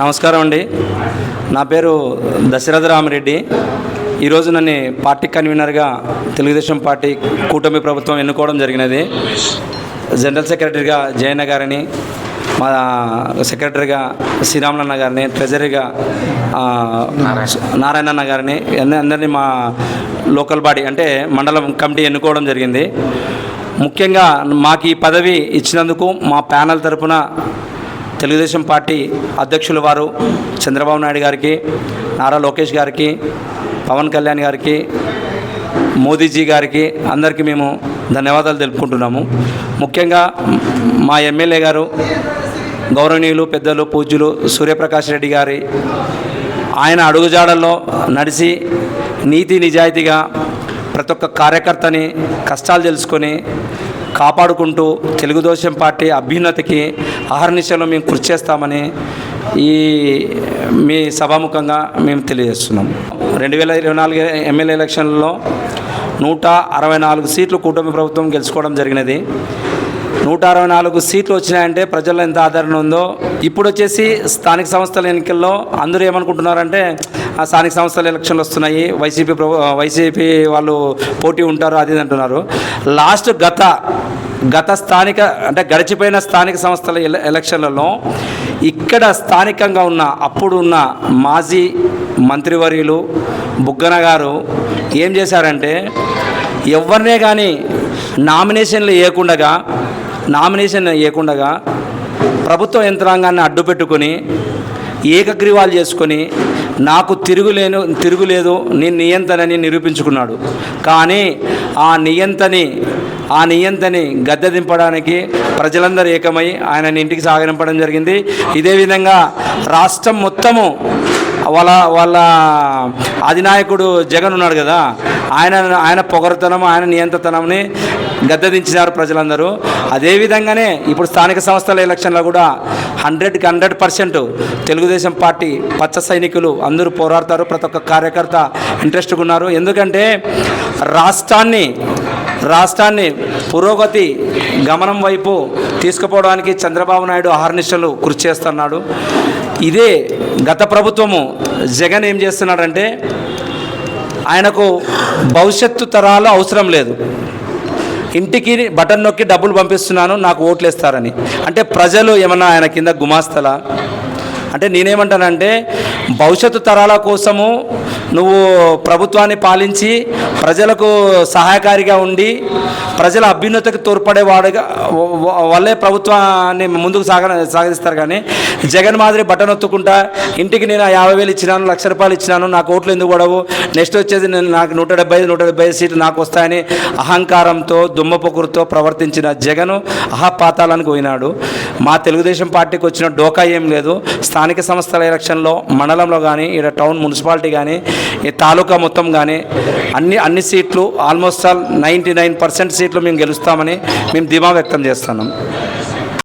నమస్కారం అండి. నా పేరు దశరథ రామరెడ్డి. ఈరోజు నన్ను పార్టీ కన్వీనర్గా తెలుగుదేశం పార్టీ కూటమి ప్రభుత్వం ఎన్నుకోవడం జరిగినది. జనరల్ సెక్రటరీగా జయన్న గారిని మా సెక్రటరీగా శ్రీరాములన్న గారిని ట్రెజరీగా నారాయణన్న గారిని అందరినీ మా లోకల్ బాడీ అంటే మండలం కమిటీ ఎన్నుకోవడం జరిగింది. ముఖ్యంగా మాకు ఈ పదవి ఇచ్చినందుకు మా ప్యానల్ తరపున తెలుగుదేశం పార్టీ అధ్యక్షుల వారు చంద్రబాబు నాయుడు గారికి నారా లోకేష్ గారికి పవన్ కళ్యాణ్ గారికి మోదీజీ గారికి అందరికీ మేము ధన్యవాదాలు తెలుపుకుంటున్నాము. ముఖ్యంగా మా ఎమ్మెల్యే గారు గౌరవనీయులు పెద్దలు పూజ్యులు సూర్యప్రకాష్ రెడ్డి గారి ఆయన అడుగుజాడల్లో నడిచి నీతి నిజాయితీగా ప్రతి ఒక్క కార్యకర్తని కష్టాలు తెలుసుకొని కాపాడుకుంటూ తెలుగుదేశం పార్టీ అభ్యున్నతికి అహర్నిశలు మేము కృషి చేస్తామని ఈ మీ సభాముఖంగా మేము తెలియజేస్తున్నాం. రెండు వేల ఇరవై నాలుగు ఎమ్మెల్యే ఎలక్షన్లో నూట అరవై నాలుగు సీట్లు కూటమి ప్రభుత్వం గెలుచుకోవడం జరిగినది. నూట అరవై నాలుగు సీట్లు వచ్చినాయంటే ప్రజల్లో ఎంత ఆదరణ ఉందో. ఇప్పుడు వచ్చేసి స్థానిక సంస్థల ఎన్నికల్లో అందరూ ఏమనుకుంటున్నారంటే ఆ స్థానిక సంస్థల ఎలక్షన్లు వస్తున్నాయి వైసీపీ ప్రభు వైసీపీ వాళ్ళు పోటీ ఉంటారు అది అంటున్నారు. లాస్ట్ గత గత స్థానిక అంటే గడిచిపోయిన స్థానిక సంస్థల ఎల ఎలక్షన్లలో ఇక్కడ స్థానికంగా ఉన్న అప్పుడు ఉన్న మాజీ మంత్రివర్యులు బుగ్గన గారు ఏం చేశారంటే ఎవరినే కానీ నామినేషన్లు వేయకుండగా నామినేషన్ వేయకుండా ప్రభుత్వ యంత్రాంగాన్ని అడ్డుపెట్టుకొని ఏకగ్రీవాలు చేసుకొని నాకు తిరుగులేను తిరుగులేదు నేను నియంతనని నిరూపించుకున్నాడు. కానీ ఆ నియంతని ఆ నియంతని గద్దె దింపడానికి ప్రజలందరూ ఏకమై ఆయన ఇంటికి సాగరింపడం జరిగింది. ఇదే విధంగా రాష్ట్రం మొత్తము వాళ్ళ వాళ్ళ అధినాయకుడు జగన్ ఉన్నాడు కదా ఆయన ఆయన పొగరుతనం ఆయన నియంత్రణని గద్దెదించినారు ప్రజలందరూ. అదేవిధంగానే ఇప్పుడు స్థానిక సంస్థల ఎలక్షన్లో కూడా హండ్రెడ్కి హండ్రెడ్ పర్సెంట్ తెలుగుదేశం పార్టీ పచ్చ సైనికులు అందరూ పోరాడతారు. ప్రతి ఒక్క కార్యకర్త ఇంట్రెస్ట్గా ఉన్నారు. ఎందుకంటే రాష్ట్రాన్ని రాష్ట్రాన్ని పురోగతి గమనం వైపు తీసుకుపోవడానికి చంద్రబాబు నాయుడు అహర్నిశలు కృషి చేస్తున్నాడు. ఇదే గత ప్రభుత్వము. జగన్ ఏం చేస్తున్నాడంటే ఆయనకు భవిష్యత్తు తరాలు అవసరం లేదు. ఇంటికి బటన్ నొక్కి డబ్బులు పంపిస్తున్నాను నాకు ఓట్లేస్తారని. అంటే ప్రజలు ఏమన్నా ఆయన కింద గుమాస్తలా? అంటే నేనేమంటానంటే భవిష్యత్తు తరాల కోసము నువ్వు ప్రభుత్వాన్ని పాలించి ప్రజలకు సహాయకారిగా ఉండి ప్రజల అభ్యున్నతకు తోడ్పడేవాడుగా వాడుగా వాళ్ళే ప్రభుత్వాన్ని ముందుకు సాగ సాగిస్తారు కానీ జగన్ మాదిరి బట్టను ఒత్తుకుంటా ఇంటికి నేను యాభై వేలు ఇచ్చినాను లక్ష రూపాయలు ఇచ్చినాను నాకు ఓట్లు ఎందుకు పడవు? నెక్స్ట్ వచ్చేది నేను నాకు నూట డెబ్బై ఐదు నూట డెబ్బై ఐదు సీట్లు నాకు వస్తాయని అహంకారంతో దుమ్మపొకురుతో ప్రవర్తించిన జగను అహపాతాలకు పోయినాడు. మా తెలుగుదేశం పార్టీకి వచ్చిన డోకా ఏం లేదు. స్థానిక సంస్థల ఎలక్షన్లో మండలంలో కానీ ఇక్కడ టౌన్ మున్సిపాలిటీ కానీ ఈ తాలూకా మొత్తం కానీ అన్ని అన్ని సీట్లు almost all ninety nine percent సీట్లు మేము గెలుస్తామని మేము ధీమా వ్యక్తం చేస్తున్నాం.